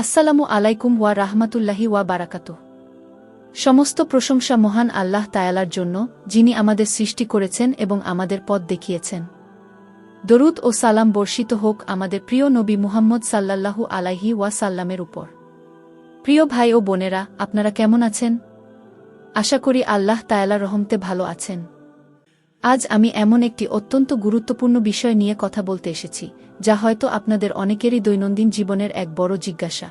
আসসালামু আলাইকুম ওয়া রাহমাতুল্লাহি ওয়া বারাকাতু সমস্ত প্রশংসা মহান আল্লাহ তায়ালার জন্য, যিনি আমাদের সৃষ্টি করেছেন এবং আমাদের পথ দেখিয়েছেন। দরুদ ও সালাম বর্ষিত হোক আমাদের প্রিয় নবী মুহাম্মদ সাল্লাল্লাহু আলাইহি ওয়া সাল্লামের উপর। প্রিয় ভাই ও বোনেরা, আপনারা কেমন আছেন? আশা করি আল্লাহ তায়ালা রহমতে ভালো আছেন। আজ আমি এমন একটি অত্যন্ত গুরুত্বপূর্ণ বিষয় নিয়ে কথা বলতে এসেছি, যা হয়তো আপনাদের অনেকেরই দৈনন্দিন জীবনের এক বড় জিজ্ঞাসা।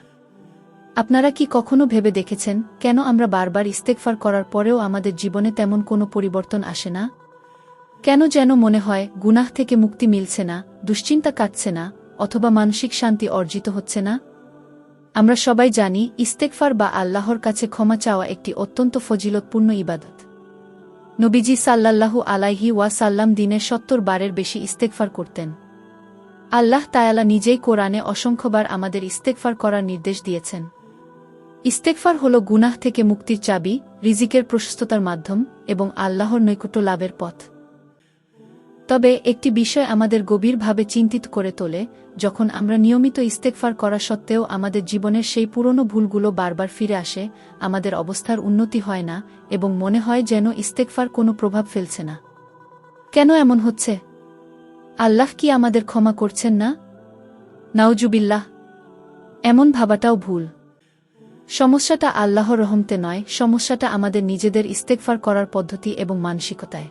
আপনারা কি কখনো ভেবে দেখেছেন, কেন আমরা বারবার ইস্তেকফার করার পরেও আমাদের জীবনে তেমন কোনো পরিবর্তন আসে না? কেন যেন মনে হয়, গুনাহ থেকে মুক্তি মিলছে না, দুশ্চিন্তা কাটছে না, অথবা মানসিক শান্তি অর্জিত হচ্ছে না? আমরা সবাই জানি ইস্তেকফার বা আল্লাহর কাছে ক্ষমা চাওয়া একটি অত্যন্ত ফজিলতপূর্ণ ইবাদত। নবীজি সাল্লাল্লাহু আলাইহি ওয়াসাল্লাম দিনে সত্তর বারের বেশি ইস্তেকফার করতেন। আল্লাহ তায়ালা নিজেই কোরআনে অসংখ্যবার আমাদের ইস্তেকফার করার নির্দেশ দিয়েছেন। ইস্তেকফার হল গুনাহ থেকে মুক্তির চাবি, রিজিকের প্রশস্ততার মাধ্যম এবং আল্লাহর নৈকট্য লাভের পথ। তবে একটি বিষয় আমাদের গভীরভাবে চিন্তিত করে তোলে, যখন আমরা নিয়মিত ইস্তেকফার করা সত্ত্বেও আমাদের জীবনের সেই পুরনো ভুলগুলো বারবার ফিরে আসে, আমাদের অবস্থার উন্নতি হয় না এবং মনে হয় যেন ইস্তেকফার কোনো প্রভাব ফেলছে না। কেন এমন হচ্ছে? আল্লাহ কি আমাদের ক্ষমা করছেন না? নাউজুবিল্লাহ, এমন ভাবাটাও ভুল। সমস্যাটা আল্লাহর রহমতে নয়, সমস্যাটা আমাদের নিজেদের ইস্তেকফার করার পদ্ধতি এবং মানসিকতায়।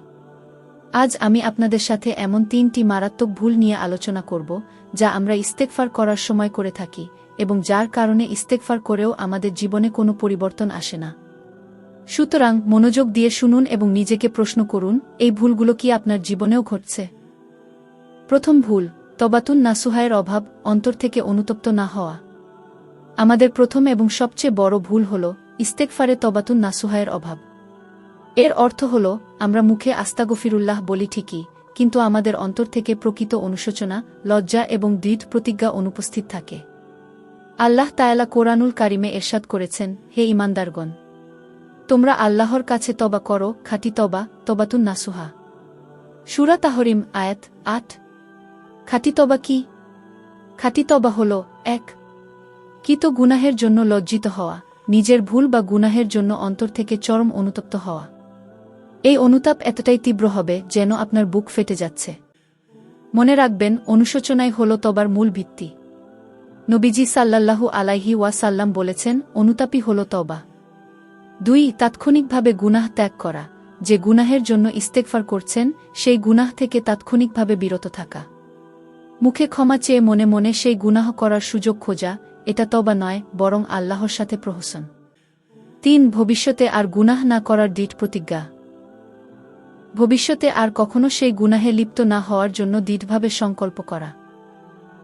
আজ আমি আপনাদের সাথে এমন তিনটি মারাত্মক ভুল নিয়ে আলোচনা করব, যা আমরা ইস্তেকফার করার সময় করে থাকি, এবং যার কারণে ইস্তেকফার করেও আমাদের জীবনে কোনো পরিবর্তন আসে না। সুতরাং মনোযোগ দিয়ে শুনুন এবং নিজেকে প্রশ্ন করুন, এই ভুলগুলো কি আপনার জীবনেও ঘটছে? প্রথম ভুল, তবাতুন নাসুহায়ের অভাব, অন্তর থেকে অনুতপ্ত না হওয়া। আমাদের প্রথম এবং সবচেয়ে বড় ভুল হল ইস্তেকফারে তবাতুন নাসুহায়ের অভাব। এর অর্থ হল, আমরা মুখে আস্তাগফিরুল্লাহ বলি ঠিকই, কিন্তু আমাদের অন্তর থেকে প্রকৃত অনুশোচনা, লজ্জা এবং দৃঢ় প্রতিজ্ঞা অনুপস্থিত থাকে। আল্লাহ তায়ালা কোরআনুল কারিমে এরশাদ করেছেন, হে ইমানদারগণ তোমরা আল্লাহর কাছে তবা করো, খাটি তবা তবাতুন নাসুহা। সুরা তাহরিম, আয়াত আট। খাটি তবা কি? খাটি তবা হল, এক। কিত গুনাহের জন্য লজ্জিত হওয়া, নিজের ভুল বা গুনাহের জন্য অন্তর থেকে চরম অনুতপ্ত হওয়া। এই অনুতাপ এতটাই তীব্র হবে যেন আপনার বুক ফেটে যাচ্ছে। মনে রাখবেন অনুশোচনাই হল তবার মূল ভিত্তি। নবীজি সাল্লাল্লাহু আলাইহি ওয়াসাল্লাম বলেছেন, অনুতাপই হল তবা দুই, তাৎক্ষণিকভাবে গুনাহ ত্যাগ করা। যে গুনাহের জন্য ইস্তেকফার করছেন, সেই গুনাহ থেকে তাৎক্ষণিকভাবে বিরত থাকা। মুখে ক্ষমা চেয়ে মনে মনে সেই গুনাহ করার সুযোগ খোঁজা, এটা তবা নয়, বরং আল্লাহর সাথে প্রহসন। তিন, ভবিষ্যতে আর গুনাহ না করার দৃঢ় প্রতিজ্ঞা। ভবিষ্যতে আর কখনো সেই গুনাহে লিপ্ত না হওয়ার জন্য দৃঢ়ভাবে সংকল্প করা।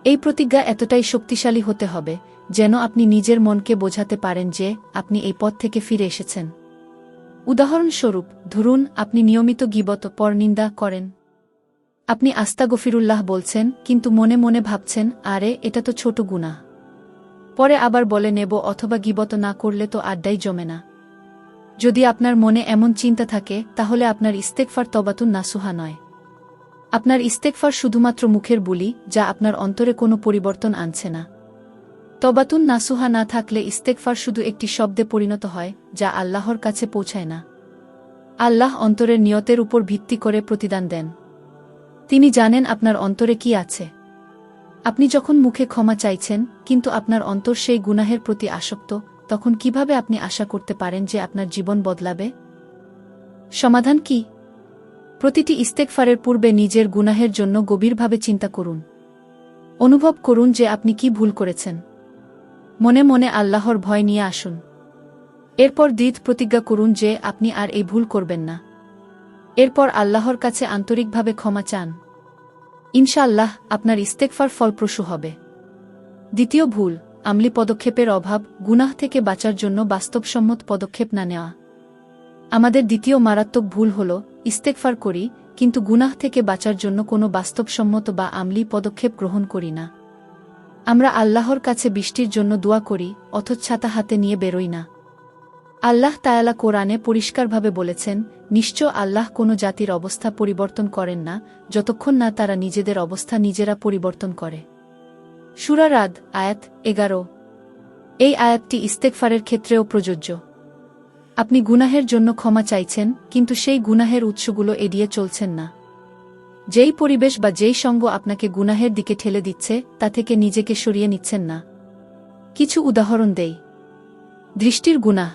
এই প্রতিজ্ঞা এতটাই শক্তিশালী হতে হবে, যেন আপনি নিজের মনকে বোঝাতে পারেন যে আপনি এই পথ থেকে ফিরে এসেছেন। উদাহরণস্বরূপ, ধরুন আপনি নিয়মিত গিবত পরনিন্দা করেন। আপনি আস্তা গফিরুল্লাহ বলছেন, কিন্তু মনে মনে ভাবছেন, আরে, এটা তো ছোট গুণা পরে আবার বলে নেব, অথবা গিবত না করলে তো আড্ডাই জমে না। যদি আপনার মনে এমন চিন্তা থাকে, তাহলে আপনার ইস্তেকফার তবাতুন নাসুহা নয়। আপনার ইস্তেকফার শুধুমাত্র মুখের বুলি, যা আপনার অন্তরে কোনো পরিবর্তন আনছে না। তবাতুন নাসুহা না থাকলে ইস্তেকফার শুধু একটি শব্দে পরিণত হয়, যা আল্লাহর কাছে পৌঁছায় না। আল্লাহ অন্তরের নিয়তের উপর ভিত্তি করে প্রতিদান দেন। তিনি জানেন আপনার অন্তরে কি আছে। আপনি যখন মুখে ক্ষমা চাইছেন, কিন্তু আপনার অন্তর সেই গুনাহের প্রতি আসক্ত তখন কীভাবে আপনি আশা করতে পারেন যে আপনার জীবন বদলাবে? সমাধান কি? প্রতিটি ইস্তেকফারের পূর্বে নিজের গুনাহের জন্য গভীরভাবে চিন্তা করুন। অনুভব করুন যে আপনি কি ভুল করেছেন। মনে মনে আল্লাহর ভয় নিয়ে আসুন। এরপর দৃঢ় প্রতিজ্ঞা করুন যে আপনি আর এই ভুল করবেন না। এরপর আল্লাহর কাছে আন্তরিকভাবে ক্ষমা চান। ইনশাআল্লাহ আপনার ইস্তেকফার ফলপ্রসূ হবে। দ্বিতীয় ভুল আমলি পদক্ষেপের অভাব গুনাহ থেকে বাঁচার জন্য বাস্তবসম্মত পদক্ষেপ না নেওয়া। আমাদের দ্বিতীয় মারাত্মক ভুল হল ইস্তেকফার করি, কিন্তু গুনাহ থেকে বাঁচার জন্য কোনো বাস্তবসম্মত বা আমলি পদক্ষেপ গ্রহণ করি না। আমরা আল্লাহর কাছে বৃষ্টির জন্য দোয়া করি, অথচ ছাতা হাতে নিয়ে বেরোই না। আল্লাহ তায়ালা কোরআনে পরিষ্কারভাবে বলেছেন, নিশ্চয় আল্লাহ কোনো জাতির অবস্থা পরিবর্তন করেন না, যতক্ষণ না তারা নিজেদের অবস্থা নিজেরা পরিবর্তন করে। সুরারাদ আয়াত এগারো। এই আয়াতটি ইস্তেকফারের ক্ষেত্রেও প্রযোজ্য। আপনি গুনাহের জন্য ক্ষমা চাইছেন, কিন্তু সেই গুনাহের উৎসগুলো এড়িয়ে চলছেন না। যেই পরিবেশ বা যেই সঙ্গ আপনাকে গুনাহের দিকে ঠেলে দিচ্ছে, তা থেকে নিজেকে সরিয়ে নিচ্ছেন না। কিছু উদাহরণ দেই। দৃষ্টির গুনাহ।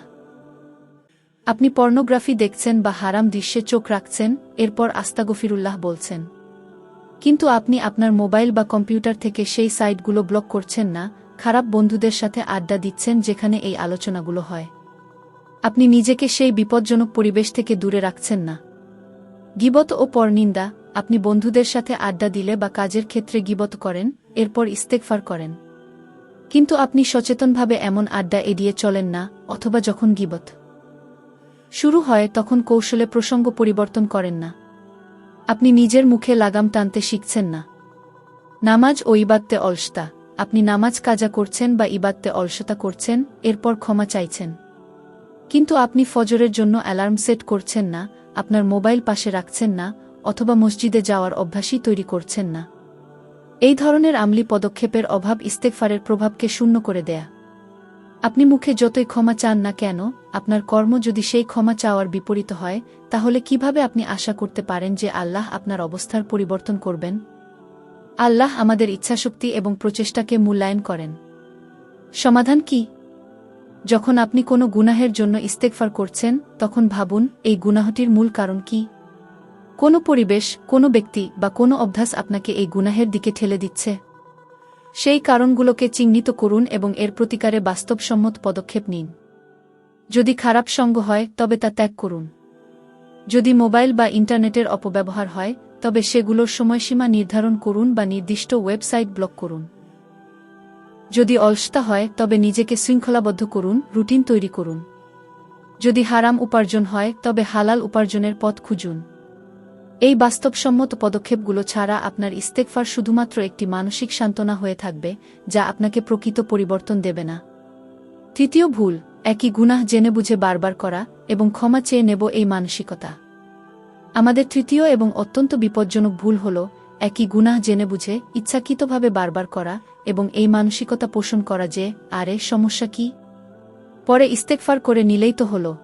আপনি পর্নোগ্রাফি দেখছেন বা হারাম দৃশ্যে চোখ রাখছেন, এরপর আস্তাগফিরুল্লাহ বলছেন। কিন্তু আপনি আপনার মোবাইল বা কম্পিউটার থেকে সেই সাইটগুলো ব্লক করছেন না, খারাপ বন্ধুদের সাথে আড্ডা দিচ্ছেন যেখানে এই আলোচনাগুলো হয়। আপনি নিজেকে সেই বিপজ্জনক পরিবেশ থেকে দূরে রাখছেন না। গিবত ও পরনিন্দা, আপনি বন্ধুদের সাথে আড্ডা দিলে বা কাজের ক্ষেত্রে গিবত করেন, এরপর ইস্তেকফার করেন। কিন্তু আপনি সচেতনভাবে এমন আড্ডা এড়িয়ে চলেন না, অথবা যখন গিবত শুরু হয় তখন কৌশলে প্রসঙ্গ পরিবর্তন করেন না। আপনি নিজের মুখে লাগাম টানতে শিখছেন না। নামাজ ও ইবাদতে অলসতা। আপনি নামাজ কাজা করছেন বা ইবাদতে অলসতা করছেন, এরপর ক্ষমা চাইছেন। কিন্তু আপনি ফজরের জন্য অ্যালার্ম সেট করছেন না, আপনার মোবাইল পাশে রাখছেন না, অথবা মসজিদে যাওয়ার অভ্যাসই তৈরি করছেন না। এই ধরনের আমলি পদক্ষেপের অভাব ইস্তেকফারের প্রভাবকে শূন্য করে দেয়া। আপনি মুখে যতই ক্ষমা চান না কেন আপনার কর্ম যদি সেই ক্ষমা চাওয়ার বিপরীত হয়, তাহলে কীভাবে আপনি আশা করতে পারেন যে আল্লাহ আপনার অবস্থার পরিবর্তন করবেন? আল্লাহ আমাদের ইচ্ছাশক্তি এবং প্রচেষ্টাকে মূল্যায়ন করেন। সমাধান কি? যখন আপনি কোনো গুনাহের জন্য ইস্তেকফার করছেন, তখন ভাবুন, এই গুনাহটির মূল কারণ কি? কোনো পরিবেশ, কোনো ব্যক্তি বা কোনো অভ্যাস আপনাকে এই গুনাহের দিকে ঠেলে দিচ্ছে। সেই কারণগুলোকে চিহ্নিত করুন এবং এর প্রতিকারে বাস্তবসম্মত পদক্ষেপ নিন। যদি খারাপ সঙ্গ হয়, তবে তা ত্যাগ করুন। যদি মোবাইল বা ইন্টারনেটের অপব্যবহার হয়, তবে সেগুলোর সময়সীমা নির্ধারণ করুন বা নির্দিষ্ট ওয়েবসাইট ব্লক করুন। যদি অলসতা হয়, তবে নিজেকে শৃঙ্খলাবদ্ধ করুন, রুটিন তৈরি করুন। যদি হারাম উপার্জন হয়, তবে হালাল উপার্জনের পথ খুঁজুন। এই বাস্তবসম্মত পদক্ষেপগুলো ছাড়া আপনার ইস্তেকফার শুধুমাত্র একটি মানসিক সান্ত্বনা হয়ে থাকবে, যা আপনাকে প্রকৃত পরিবর্তন দেবে না। তৃতীয় ভুল একই গুনাহ জেনে বুঝে বারবার করা এবং ক্ষমা চেয়ে নেব এই মানসিকতা। আমাদের তৃতীয় এবং অত্যন্ত বিপজ্জনক ভুল হল একই গুনাহ জেনে বুঝে ইচ্ছাকৃতভাবে বারবার করা এবং এই মানসিকতা পোষণ করা যে, আরে, সমস্যা কি? পরে ইস্তেকফার করে নিলেই তো হল।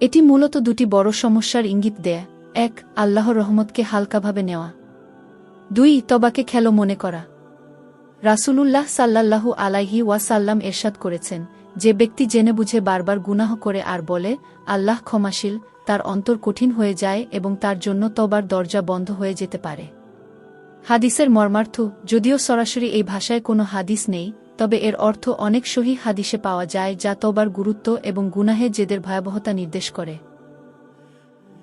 এটি মূলত দুটি বড় সমস্যার ইঙ্গিত দেয়। এক, আল্লাহর রহমতকে হালকাভাবে নেওয়া। দুই, তবাকে খেলো মনে করা। রাসূলুল্লাহ সাল্লাল্লাহু আলাইহি ওয়াসাল্লাম এরশাদ করেছেন যে ব্যক্তি জেনে বুঝে বারবার গুনাহ করে আর বলে, আল্লাহ ক্ষমাশীল, তার অন্তর কঠিন হয়ে যায় এবং তার জন্য তবার দরজা বন্ধ হয়ে যেতে পারে। হাদিসের মর্মার্থ, যদিও সরাসরি এই ভাষায় কোনো হাদিস নেই, তবে এর অর্থ অনেক সহি হাদিসে পাওয়া যায় যা তবার গুরুত্ব এবং গুনাহে জেদের ভয়াবহতা নির্দেশ করে।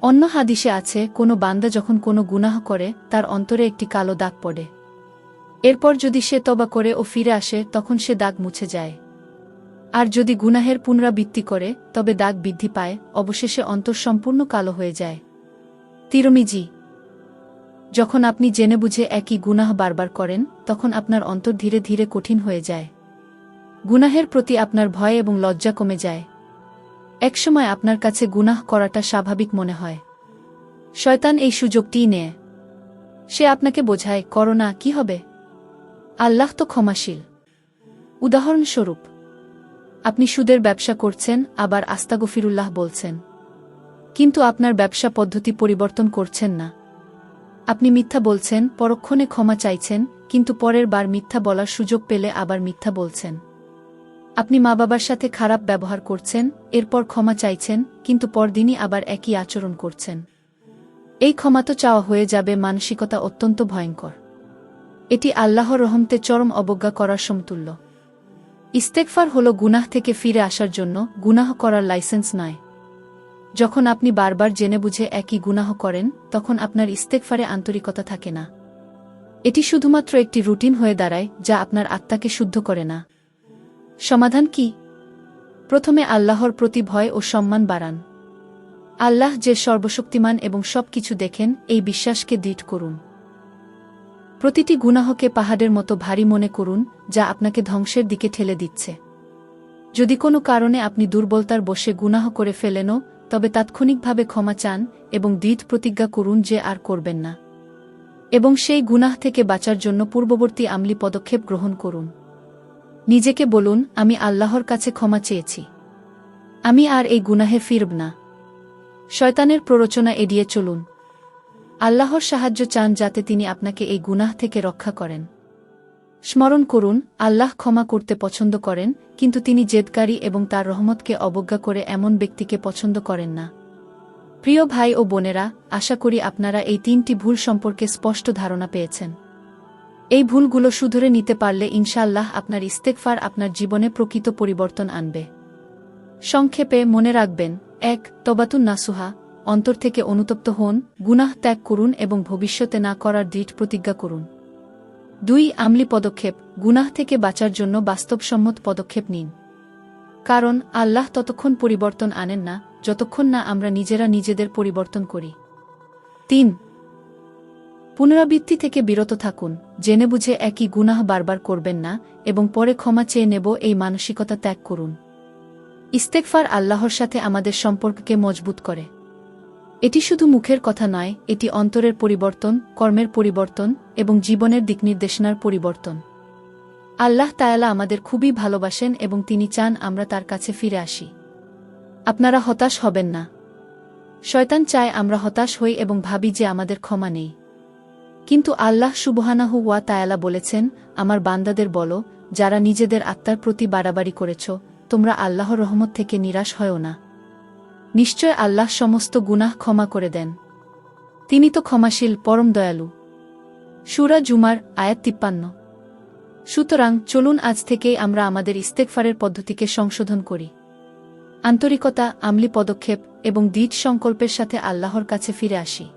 অন্য হাদিসে আছে, কোনো বান্দা যখন কোনো গুনাহ করে, তার অন্তরে একটি কালো দাগ পড়ে। এরপর যদি সে তবা করে ও ফিরে আসে, তখন সে দাগ মুছে যায়। আর যদি গুনাহের পুনরাবৃত্তি করে, তবে দাগ বৃদ্ধি পায়, অবশেষে অন্তর সম্পূর্ণ কালো হয়ে যায়। তিরমিজি। যখন আপনি জেনে বুঝে একই গুনাহ বারবার করেন, তখন আপনার অন্তর ধীরে ধীরে কঠিন হয়ে যায়। গুনাহের প্রতি আপনার ভয় এবং লজ্জা কমে যায়। একসময় আপনার কাছে গুনাহ করাটা স্বাভাবিক মনে হয়। শয়তান এই সুযোগটিই নেয়। সে আপনাকে বোঝায় করোনা কি হবে? আল্লাহ তো ক্ষমাশীল। উদাহরণস্বরূপ আপনি সুদের ব্যবসা করছেন, আবার আস্তাগফিরুল্লাহ বলছেন। কিন্তু আপনার ব্যবসা পদ্ধতি পরিবর্তন করছেন না। আপনি মিথ্যা বলছেন, পরক্ষণে ক্ষমা চাইছেন, কিন্তু পরের বার মিথ্যা বলার সুযোগ পেলে আবার মিথ্যা বলছেন। আপনি মা বাবার সাথে খারাপ ব্যবহার করছেন, এরপর ক্ষমা চাইছেন, কিন্তু পরদিনই আবার একই আচরণ করছেন। এই ক্ষমা তো চাওয়া হয়ে যাবে, মানসিকতা অত্যন্ত ভয়ঙ্কর। এটি আল্লাহর রহমতে চরম অবজ্ঞা করার সমতুল্য। ইস্তেকফার হল গুনাহ থেকে ফিরে আসার জন্য গুনাহ করার লাইসেন্স নয়। যখন আপনি বারবার জেনে বুঝে একই গুনাহ করেন, তখন আপনার ইস্তেকফারে আন্তরিকতা থাকে না। এটি শুধুমাত্র একটি রুটিন হয়ে দাঁড়ায়, যা আপনার আত্মাকে শুদ্ধ করে না। সমাধান কি? প্রথমে আল্লাহর প্রতি ভয় ও সম্মান বাড়ান। আল্লাহ যে সর্বশক্তিমান এবং সব কিছু দেখেন, এই বিশ্বাসকে দৃঢ় করুন। প্রতিটি গুনাহকে পাহাড়ের মতো ভারী মনে করুন, যা আপনাকে ধ্বংসের দিকে ঠেলে দিচ্ছে। যদি কোনো কারণে আপনি দুর্বলতার বসে গুনাহ করে ফেলেনও, তবে তাৎক্ষণিকভাবে ক্ষমা চান এবং দৃঢ় প্রতিজ্ঞা করুন যে আর করবেন না। এবং সেই গুনাহ থেকে বাঁচার জন্য পূর্ববর্তী আমলি পদক্ষেপ গ্রহণ করুন। নিজেকে বলুন, আমি আল্লাহর কাছে ক্ষমা চেয়েছি। আমি আর এই গুনাহে ফিরব না। শয়তানের প্ররোচনা এড়িয়ে চলুন। আল্লাহর সাহায্য চান যাতে তিনি আপনাকে এই গুনাহ থেকে রক্ষা করেন। স্মরণ করুন, আল্লাহ ক্ষমা করতে পছন্দ করেন, কিন্তু তিনি জেদকারী এবং তার রহমতকে অবজ্ঞা করে এমন ব্যক্তিকে পছন্দ করেন না। প্রিয় ভাই ও বোনেরা, আশা করি আপনারা এই তিনটি ভুল সম্পর্কে স্পষ্ট ধারণা পেয়েছেন। এই ভুলগুলো শুধরে নিতে পারলে ইনশাআল্লাহ আপনার ইস্তেকফার আপনার জীবনে প্রকৃত পরিবর্তন আনবে। সংক্ষেপে মনে রাখবেন, এক তবাতুন নাসুহা অন্তর থেকে অনুতপ্ত হন, গুনাহ ত্যাগ করুন এবং ভবিষ্যতে না করার দৃঢ় প্রতিজ্ঞা করুন। দুই, আমলি পদক্ষেপ, গুনাহ থেকে বাঁচার জন্য বাস্তবসম্মত পদক্ষেপ নিন। কারণ, আল্লাহ ততক্ষণ পরিবর্তন আনেন না, যতক্ষণ না আমরা নিজেরা নিজেদের পরিবর্তন করি। তিন, পুনরাবৃত্তি থেকে বিরত থাকুন, জেনে বুঝে একই গুনাহ বারবার করবেন না এবং পরে ক্ষমা চেয়ে নেব এই মানসিকতা ত্যাগ করুন। ইস্তেকফার আল্লাহর সাথে আমাদের সম্পর্ককে মজবুত করে। এটি শুধু মুখের কথা নয়, এটি অন্তরের পরিবর্তন, কর্মের পরিবর্তন এবং জীবনের দিকনির্দেশনার পরিবর্তন। আল্লাহ তায়ালা আমাদের খুবই ভালোবাসেন এবং তিনি চান আমরা তার কাছে ফিরে আসি। আপনারা হতাশ হবেন না। শয়তান চায় আমরা হতাশ হই এবং ভাবি যে আমাদের ক্ষমা নেই। কিন্তু আল্লাহ সুবহানাহু ওয়া তায়ালা বলেছেন, আমার বান্দাদের বলো, যারা নিজেদের আত্মার প্রতি বাড়াবাড়ি করেছ, তোমরা আল্লাহর রহমত থেকে নিরাশ হয়ও না। নিশ্চয় আল্লাহ সমস্ত গুনাহ ক্ষমা করে দেন। তিনি তো ক্ষমাশীল, পরম দয়ালু। সুরা জুমার আয়াত তিপ্পান্ন। সুতরাং চলুন আজ থেকেই আমরা আমাদের ইস্তেকফারের পদ্ধতিকে সংশোধন করি। আন্তরিকতা, আমলি পদক্ষেপ এবং দৃঢ় সংকল্পের সাথে আল্লাহর কাছে ফিরে আসি।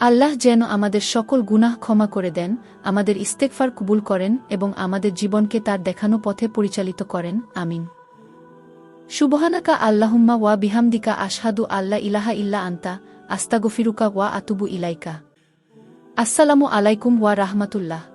আল্লাহ যেন আমাদের সকল গুনাহ ক্ষমা করে দেন, আমাদের ইস্তেকফার কবুল করেন এবং আমাদের জীবনকে তার দেখানো পথে পরিচালিত করেন, আমিন। সুবহানাকা আল্লাহুম্মা ওয়া বিহামদিকা আশহাদু আল্লাহ ইলাহা ইল্লা আন্তা, আস্তাগফিরুকা ওয়া আতুবু ইলাইকা। আসসালামু আলাইকুম ওয়া রাহমাতুল্লাহ।